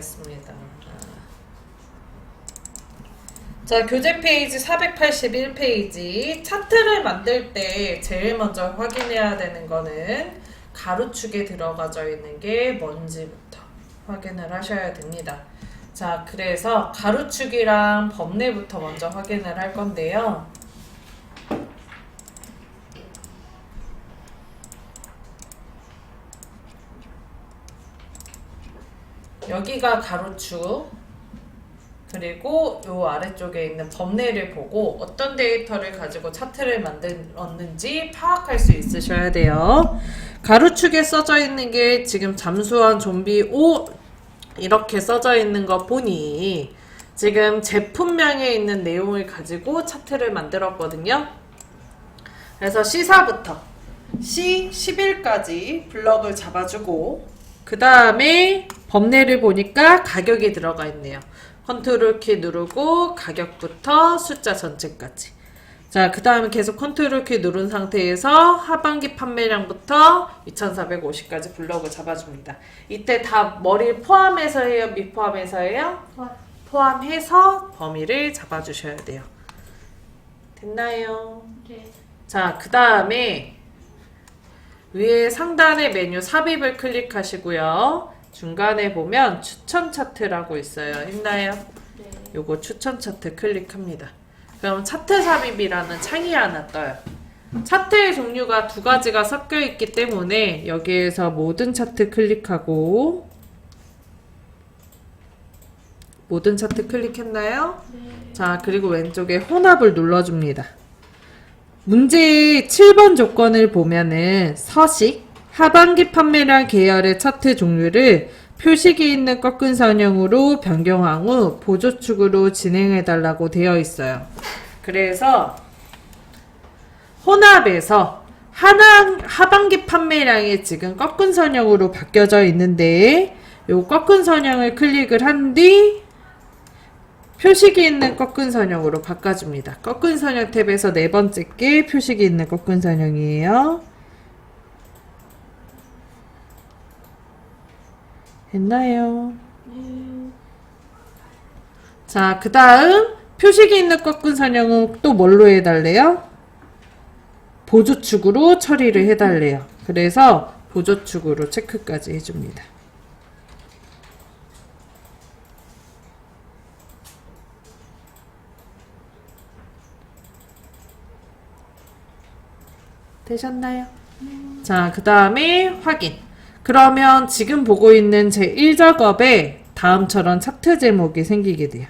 하겠습니다. 자, 교재 페이지 481페이지. 차트를 만들 때 제일 먼저 확인해야 되는 거는 가로축에 들어가져 있는 게 뭔지부터 확인을 하셔야 됩니다. 자, 그래서 가로축이랑 범례부터 먼저 확인을 할 건데요. 여기가 가로축 그리고 요 아래쪽에 있는 범례를 보고 어떤 데이터를 가지고 차트를 만들었는지 파악할 수 있으셔야 돼요. 가로축에 써져 있는 게 지금 잠수한 좀비 5 이렇게 써져 있는 거 보니 지금 제품명에 있는 내용을 가지고 차트를 만들었거든요. 그래서 C4부터 C11까지 블럭을 잡아주고 그 다음에 범례를 보니까 가격이 들어가 있네요. 컨트롤 키 누르고 가격부터 숫자 전체까지. 자, 그 다음에 계속 컨트롤 키 누른 상태에서 하반기 판매량부터 2450까지 블럭을 잡아줍니다. 이때 다 머리 포함해서 해요? 미 포함해서 해요? 포함 해서 범위를 잡아주셔야 돼요. 됐나요? 네. 자, 그 다음에 위에 상단의 메뉴 삽입을 클릭하시고요. 중간에 보면 추천 차트라고 있어요. 있나요? 네. 요거 추천 차트 클릭합니다. 그럼 차트 삽입이라는 창이 하나 떠요. 차트의 종류가 두 가지가 섞여 있기 때문에 여기에서 모든 차트 클릭하고 모든 차트 클릭했나요? 네. 자, 그리고 왼쪽에 혼합을 눌러줍니다. 문제의 7번 조건을 보면은 서식, 하반기 판매량 계열의 차트 종류를 표식이 있는 꺾은 선형으로 변경한 후 보조축으로 진행해 달라고 되어 있어요. 그래서 혼합에서 하나, 하반기 판매량이 지금 꺾은 선형으로 바뀌어져 있는데 요 꺾은 선형을 클릭을 한 뒤 표식이 있는 꺾은 선형으로 바꿔줍니다. 꺾은 선형 탭에서 네 번째 게 표식이 있는 꺾은 선형이에요. 했나요? 네. 자, 그 다음 표식이 있는 꺾은 선형은 또 뭘로 해달래요? 보조축으로 처리를 해달래요. 그래서 보조축으로 체크까지 해줍니다. 되셨나요? 자, 그 다음에 확인. 그러면 지금 보고 있는 제 1작업에 다음처럼 차트 제목이 생기게 돼요.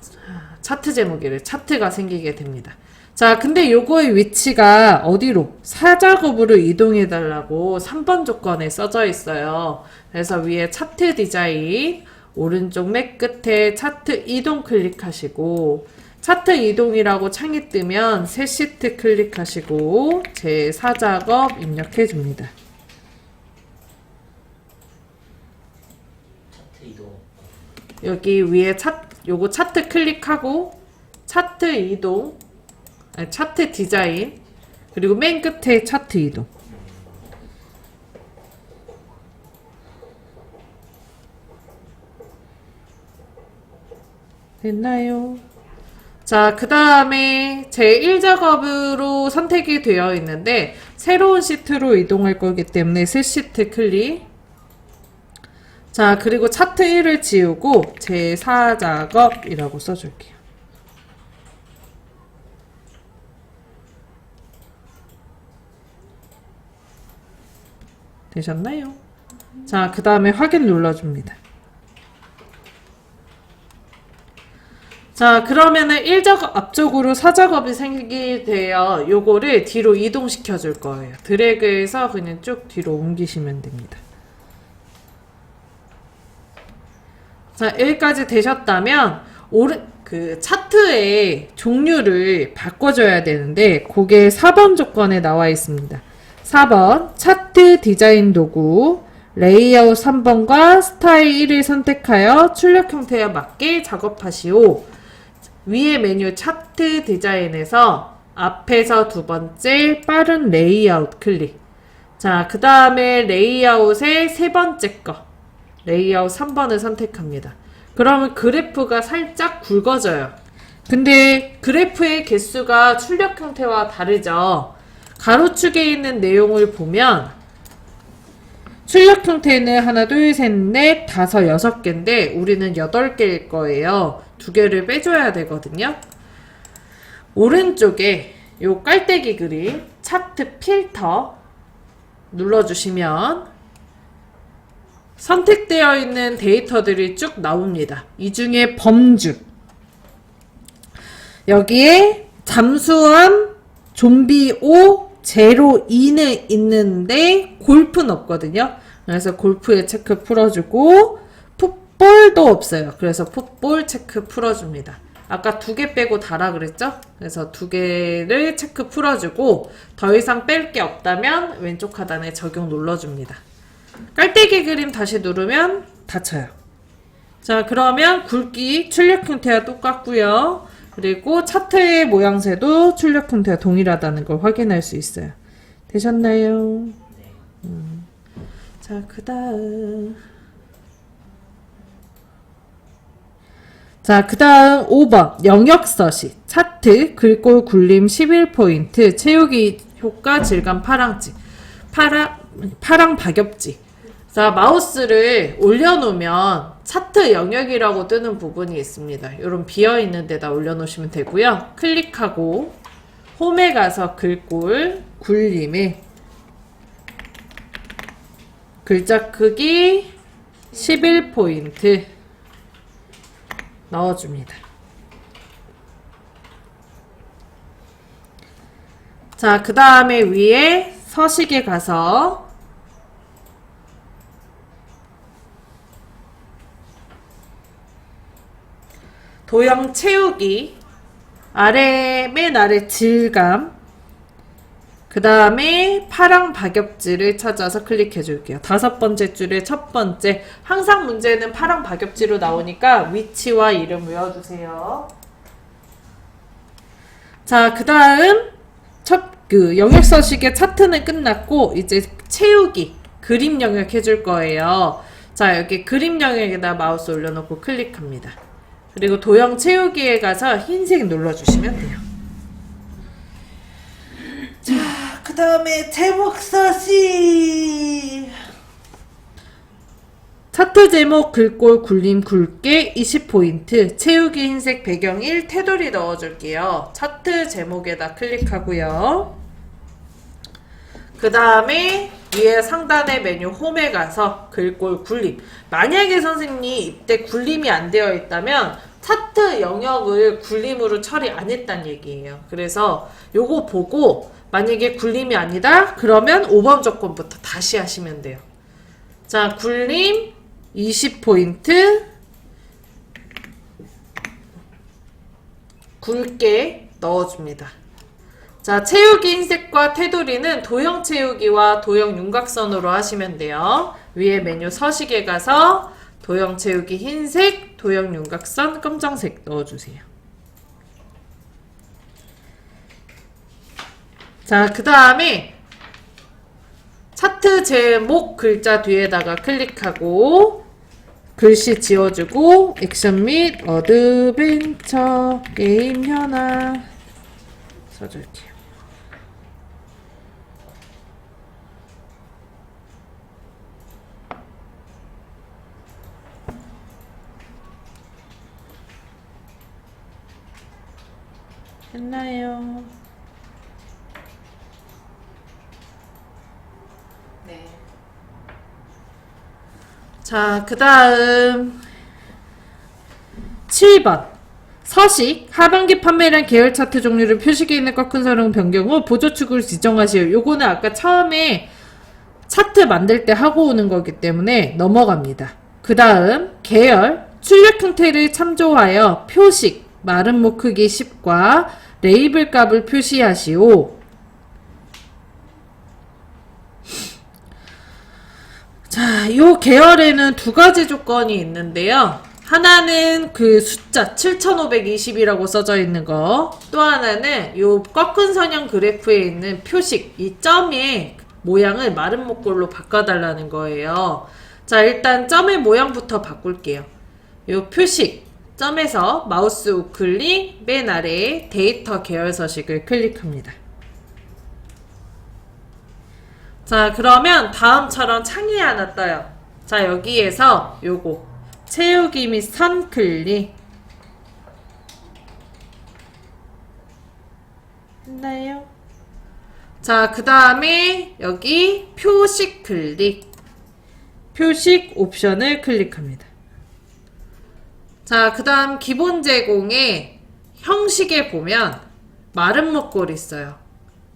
자, 차트 제목이래. 차트가 생기게 됩니다. 자, 근데 요거의 위치가 어디로? 사작업으로 이동해 달라고 3번 조건에 써져 있어요. 그래서 위에 차트 디자인, 오른쪽 맨 끝에 차트 이동 클릭하시고, 차트 이동이라고 창이 뜨면 새 시트 클릭하시고, 제 4작업 입력해 줍니다. 여기 위에 차, 요거 차트 클릭하고 차트 이동, 아니, 차트 디자인, 그리고 맨 끝에 차트 이동. 됐나요? 자, 그 다음에 제 1작업으로 선택이 되어 있는데, 새로운 시트로 이동할 거기 때문에 새 시트 클릭. 자, 그리고 차트 1을 지우고 제 4작업이라고 써줄게요. 되셨나요? 자, 그 다음에 확인 눌러줍니다. 자, 그러면은 1작업 앞쪽으로 4작업이 생기게 되어 요거를 뒤로 이동시켜 줄 거예요. 드래그해서 그냥 쭉 뒤로 옮기시면 됩니다. 자, 여기까지 되셨다면 오른 그 차트의 종류를 바꿔줘야 되는데 그게 4번 조건에 나와 있습니다. 4번 차트 디자인 도구 레이아웃 3번과 스타일 1을 선택하여 출력 형태에 맞게 작업하시오. 위에 메뉴 차트 디자인에서 앞에서 두 번째 빠른 레이아웃 클릭. 자, 그 다음에 레이아웃의 세 번째 거. 레이아웃 3번을 선택합니다. 그러면 그래프가 살짝 굵어져요. 근데 그래프의 개수가 출력 형태와 다르죠. 가로축에 있는 내용을 보면 출력 형태는 하나, 둘, 셋, 넷, 다섯, 여섯 개인데 우리는 여덟 개일 거예요. 두 개를 빼줘야 되거든요. 오른쪽에 요 깔때기 그림 차트 필터 눌러주시면 선택되어 있는 데이터들이 쭉 나옵니다. 이 중에 범주 여기에 잠수함 좀비 5 제로 2는 있는데 골프는 없거든요. 그래서 골프에 체크 풀어주고 풋볼도 없어요. 그래서 풋볼 체크 풀어줍니다. 아까 두 개 빼고 다라 그랬죠? 그래서 두 개를 체크 풀어주고 더 이상 뺄 게 없다면 왼쪽 하단에 적용 눌러줍니다. 깔때기 그림 다시 누르면 닫혀요. 자, 그러면 굵기 출력 형태와 똑같고요. 그리고 차트의 모양새도 출력 형태와 동일하다는 걸 확인할 수 있어요. 되셨나요? 음. 자, 그 다음. 자, 그 다음 5번. 영역서시. 차트, 글꼴 굴림 11포인트, 채우기 효과 질감 파랑지. 파랑, 파랑 박엽지. 자, 마우스를 올려놓으면 차트 영역이라고 뜨는 부분이 있습니다. 이런 비어있는 데다 올려놓으시면 되고요. 클릭하고 홈에 가서 글꼴 굴림에 글자 크기 11포인트 넣어줍니다. 자, 그 다음에 위에 서식에 가서 도형 채우기 아래 맨 아래 질감 그 다음에 파랑 박엽지를 찾아서 클릭해 줄게요. 다섯 번째 줄의 첫 번째 항상 문제는 파랑 박엽지로 나오니까 위치와 이름 외워주세요. 자, 그 다음 첫 그 영역 서식의 차트는 끝났고 이제 채우기 그림 영역 해줄 거예요. 자, 여기 그림 영역에다 마우스 올려놓고 클릭합니다. 그리고 도형 채우기에 가서 흰색 눌러주시면 돼요. 자, 그 다음에 제목 서식. 차트 제목 글꼴 굴림 굵게 20포인트 채우기 흰색 배경 1 테두리 넣어줄게요. 차트 제목에다 클릭하고요. 그 다음에 위에 상단의 메뉴 홈에 가서 글꼴 굴림. 만약에 선생님 이때 굴림이 안 되어 있다면 차트 영역을 굴림으로 처리 안 했단 얘기예요. 그래서 요거 보고 만약에 굴림이 아니다? 그러면 5번 조건부터 다시 하시면 돼요. 자, 굴림 20포인트 굵게 넣어줍니다. 자, 채우기 흰색과 테두리는 도형 채우기와 도형 윤곽선으로 하시면 돼요. 위에 메뉴 서식에 가서 도형 채우기 흰색, 도형 윤곽선 검정색 넣어주세요. 자, 그 다음에 차트 제목 글자 뒤에다가 클릭하고 글씨 지워주고 액션 및 어드벤처 게임 현황 써줄게요. 했나요? 네. 자, 그 다음 7번 서식 하반기 판매량 계열 차트 종류를 표식에 있는 꺾은 선형 변경 후 보조축을 지정하시오. 요거는 아까 처음에 차트 만들 때 하고 오는 거기 때문에 넘어갑니다. 그 다음 계열 출력 형태를 참조하여 표식 목 크기 10과 레이블 값을 표시하시오. 자, 요 계열에는 두 가지 조건이 있는데요. 하나는 그 숫자 7520이라고 써져 있는 거. 또 하나는 요 꺾은 선형 그래프에 있는 표식, 이 점에 모양을 마른 목골로 바꿔달라는 거예요. 자, 일단 점의 모양부터 바꿀게요. 요 표식, 점에서 마우스 우클릭, 맨 아래에 데이터 계열 서식을 클릭합니다. 자, 그러면 다음처럼 창이 하나 떠요. 자, 여기에서 요거, 채우기 및 선 클릭. 했나요? 자, 그 다음에 여기 표식 클릭. 표식 옵션을 클릭합니다. 자, 그 다음 기본 제공에 형식에 보면 마른 목골 있어요.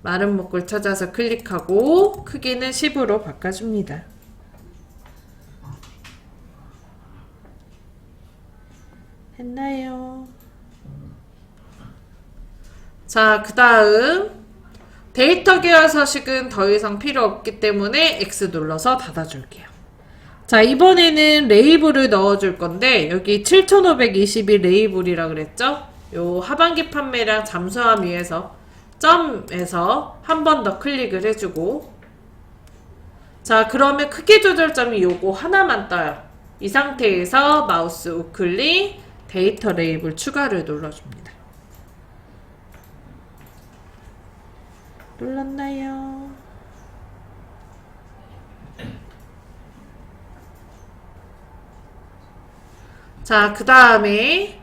마른 목골 찾아서 클릭하고 크기는 10으로 바꿔줍니다. 했나요? 자, 그 다음 데이터 계열 서식은 더 이상 필요 없기 때문에 X 눌러서 닫아줄게요. 자, 이번에는 레이블을 넣어줄 건데 여기 7522 레이블이라 그랬죠? 요 하반기 판매량 잠수함 위에서 점에서 한 번 더 클릭을 해주고 자, 그러면 크기 조절점이 요거 하나만 떠요. 이 상태에서 마우스 우클릭 데이터 레이블 추가를 눌러줍니다. 눌렀나요? 자, 그 다음에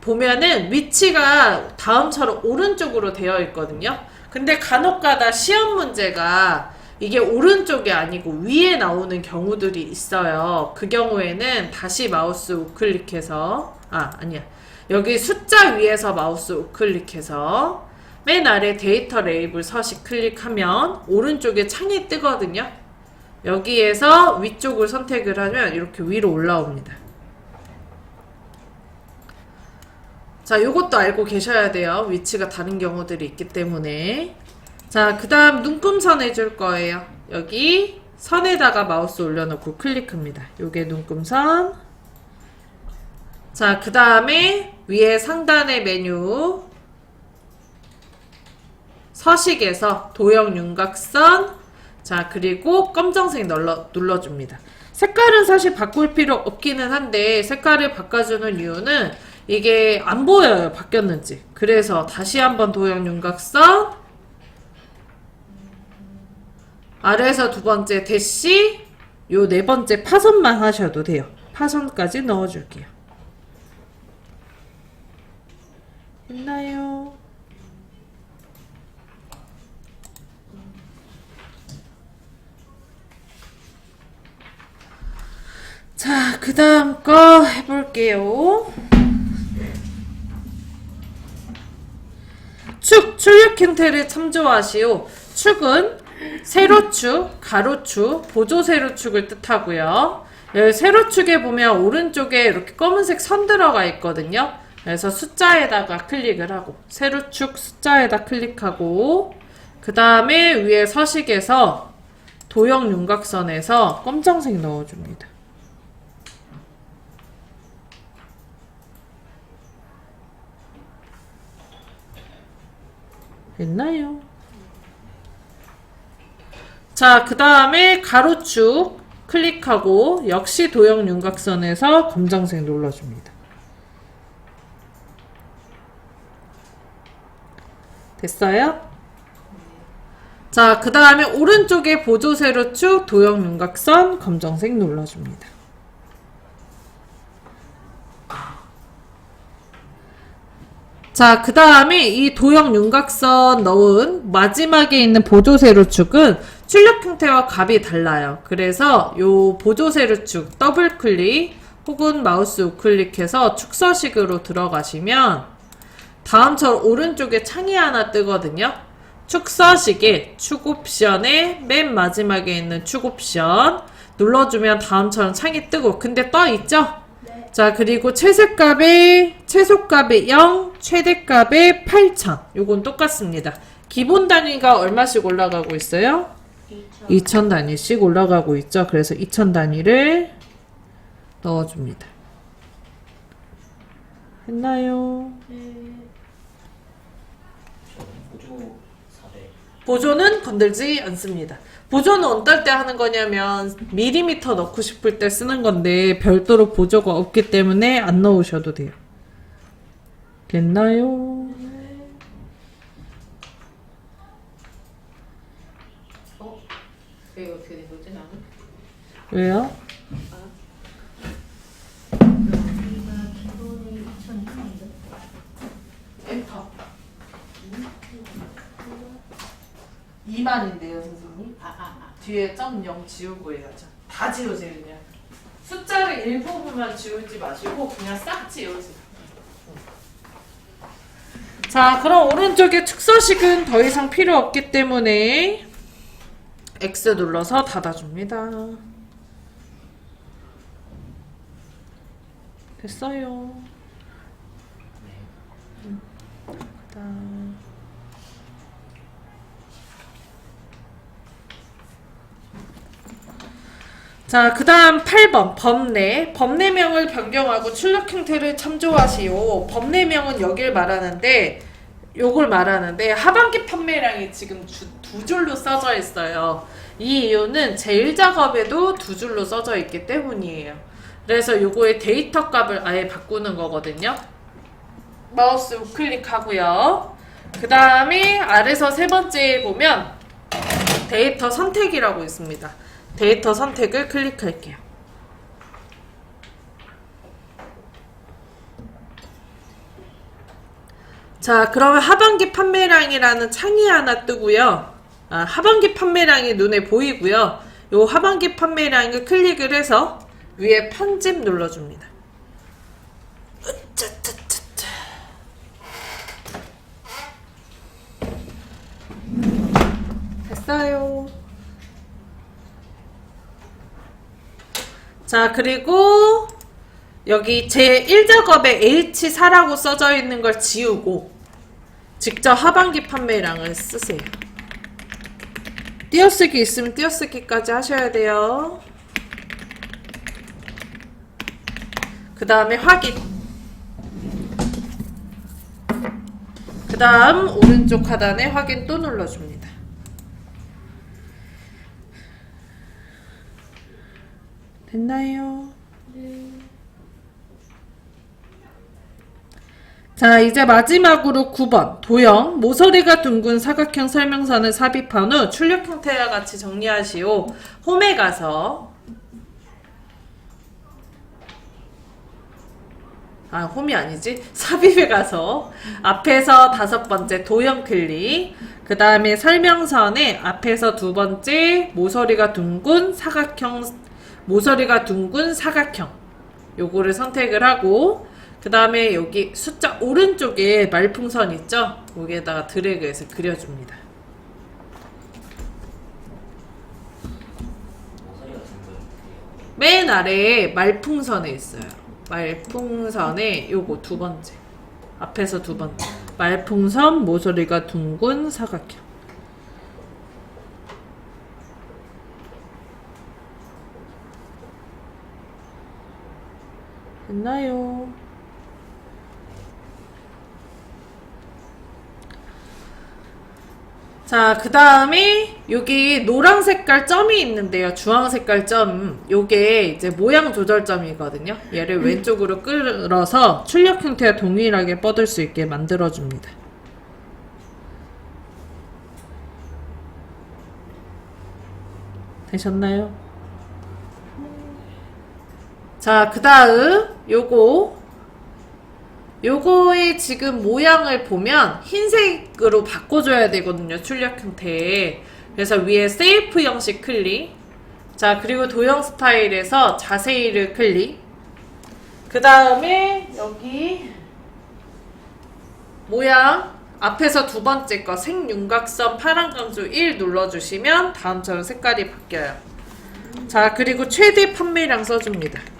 보면은 위치가 다음처럼 오른쪽으로 되어 있거든요. 근데 간혹가다 시험 문제가 이게 오른쪽이 아니고 위에 나오는 경우들이 있어요. 그 경우에는 다시 마우스 우클릭해서 아 아니야 여기 숫자 위에서 마우스 우클릭해서 맨 아래 데이터 레이블 서식 클릭하면 오른쪽에 창이 뜨거든요. 여기에서 위쪽을 선택을 하면 이렇게 위로 올라옵니다. 자, 요것도 알고 계셔야 돼요. 위치가 다른 경우들이 있기 때문에. 자, 그 다음 눈금선 해줄 거예요. 여기 선에다가 마우스 올려놓고 클릭합니다. 요게 눈금선. 자, 그 다음에 위에 상단의 메뉴 서식에서 도형 윤곽선 자 그리고 검정색 눌러, 눌러줍니다. 색깔은 사실 바꿀 필요 없기는 한데 색깔을 바꿔주는 이유는 이게 안 보여요 바뀌었는지. 그래서 다시 한번 도형 윤곽선. 아래에서 두 번째 대시. 요 네 번째 파선만 하셔도 돼요. 파선까지 넣어줄게요. 했나요? 자, 그 다음 거 해볼게요. 축, 출력 형태를 참조하시오. 축은 세로축, 가로축, 보조 세로축을 뜻하고요. 여기 세로축에 보면 오른쪽에 이렇게 검은색 선 들어가 있거든요. 그래서 숫자에다가 클릭을 하고 세로축 숫자에다 클릭하고 그 다음에 위에 서식에서 도형 윤곽선에서 검정색 넣어줍니다. 됐나요? 자, 그 다음에 가로축 클릭하고 역시 도형 윤곽선에서 검정색 눌러줍니다. 됐어요? 자, 그 다음에 오른쪽에 보조 세로축 도형 윤곽선 검정색 눌러줍니다. 자, 그 다음에 이 도형 윤곽선 넣은 마지막에 있는 보조 세로축은 출력 형태와 값이 달라요. 그래서 요 보조 세로축 더블 클릭 혹은 마우스 우클릭해서 축서식으로 들어가시면 다음처럼 오른쪽에 창이 하나 뜨거든요. 축서식에 축 옵션에 맨 마지막에 있는 축 옵션 눌러주면 다음처럼 창이 뜨고 근데 떠 있죠? 자, 그리고 최세값에, 최소값에 0, 최대값에 8,000. 요건 똑같습니다. 기본 단위가 얼마씩 올라가고 있어요? 2,000 단위씩 올라가고 있죠. 그래서 2,000 단위를 넣어줍니다. 했나요? 400. 보조는 건들지 않습니다. 보조는 어떨 때 하는 거냐면 밀리미터 넣고 싶을 때 쓰는 건데 별도로 보조가 없기 때문에 안 넣으셔도 돼요. 됐나요? 어? 이거 어떻게 된 거지 나는? 왜요? 여기가 기본이 2,000인데 엔터. 2만인데요, 선생님. 뒤에 점 0 지우고 해야죠. 다 지우세요, 그냥. 숫자를 일부분만 지우지 마시고 그냥 싹 지우세요. 자, 그럼 오른쪽에 축소식은 더 이상 필요 없기 때문에 X 눌러서 닫아줍니다. 됐어요. 음, 그다음. 자, 그 다음 8번, 법내. 법내명을 변경하고 출력 형태를 참조하시오. 법내명은 여길 말하는데, 요걸 말하는데, 하반기 판매량이 지금 주- 두 줄로 써져 있어요. 이 이유는 제일 작업에도 두 줄로 써져 있기 때문이에요. 그래서 요거의 데이터 값을 아예 바꾸는 거거든요. 마우스 우클릭하고요. 그 다음에 아래서 세 번째에 보면 데이터 선택이라고 있습니다. 데이터 선택을 클릭할게요. 자, 그러면 하반기 판매량이라는 창이 하나 뜨고요. 아, 하반기 판매량이 눈에 보이고요. 요 하반기 판매량을 클릭을 해서 위에 편집 눌러줍니다. 됐어요. 자, 그리고 여기 제 1작업에 H4라고 써져 있는 걸 지우고 직접 하반기 판매량을 쓰세요. 띄어쓰기 있으면 띄어쓰기까지 하셔야 돼요. 그 다음에 확인. 그 다음 오른쪽 하단에 확인 또 눌러줍니다. 됐나요? 자, 이제 마지막으로 9번. 도형. 모서리가 둥근 사각형 설명서는 삽입한 후 출력 형태와 같이 정리하시오. 홈에 가서 아, 홈이 아니지. 삽입에 가서 앞에서 다섯 번째 도형 클릭. 그 다음에 설명선에 앞에서 두 번째 모서리가 둥근 사각형, 모서리가 둥근 사각형. 요거를 선택을 하고, 그 다음에 여기 숫자 오른쪽에 말풍선 있죠? 거기에다가 드래그해서 그려줍니다. 맨 아래에 말풍선에 있어요. 말풍선에 요거 두 번째. 앞에서 두 번째. 말풍선 모서리가 둥근 사각형. 됐나요? 자, 그 다음에 여기 노란 색깔 점이 있는데요. 주황 색깔 점. 요게 이제 모양 조절점이거든요. 얘를 왼쪽으로 끌어서 출력 형태와 동일하게 뻗을 수 있게 만들어줍니다. 되셨나요? 자, 그 다음 요거 요거의 지금 모양을 보면 흰색으로 바꿔줘야 되거든요. 출력 형태에. 그래서 위에 세이프 형식 클릭. 자, 그리고 도형 스타일에서 자세히를 클릭. 그 다음에 여기 모양 앞에서 두 번째 거 생윤곽선 파란 강조 1 눌러주시면 다음처럼 색깔이 바뀌어요. 자, 그리고 최대 판매량 써줍니다.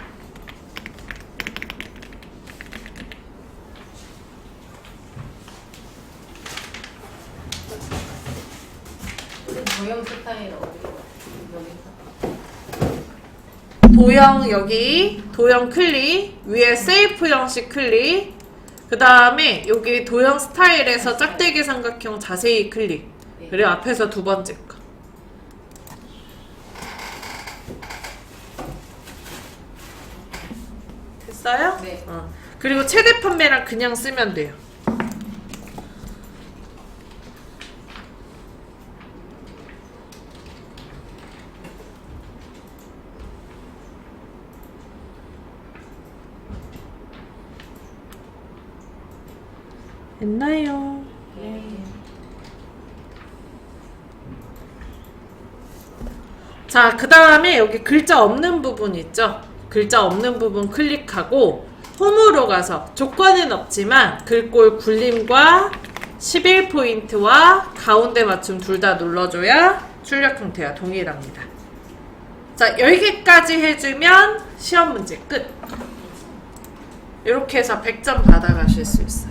모형 스타일 어디? 여기서? 도형 여기 도형 클릭 위에 세이프 형식 클릭 그 다음에 여기 도형 스타일에서 짝대기 삼각형 자세히 클릭 네. 그리고 앞에서 두 번째 거. 됐어요? 네. 어. 그리고 최대 판매량 그냥 쓰면 돼요. 됐나요? 네. 자, 그 다음에 여기 글자 없는 부분 있죠? 글자 없는 부분 클릭하고 홈으로 가서 조건은 없지만 글꼴 굴림과 11포인트와 가운데 맞춤 둘 다 눌러줘야 출력 형태와 동일합니다. 자, 10개까지 해주면 시험 문제 끝. 이렇게 해서 100점 받아가실 수 있어요.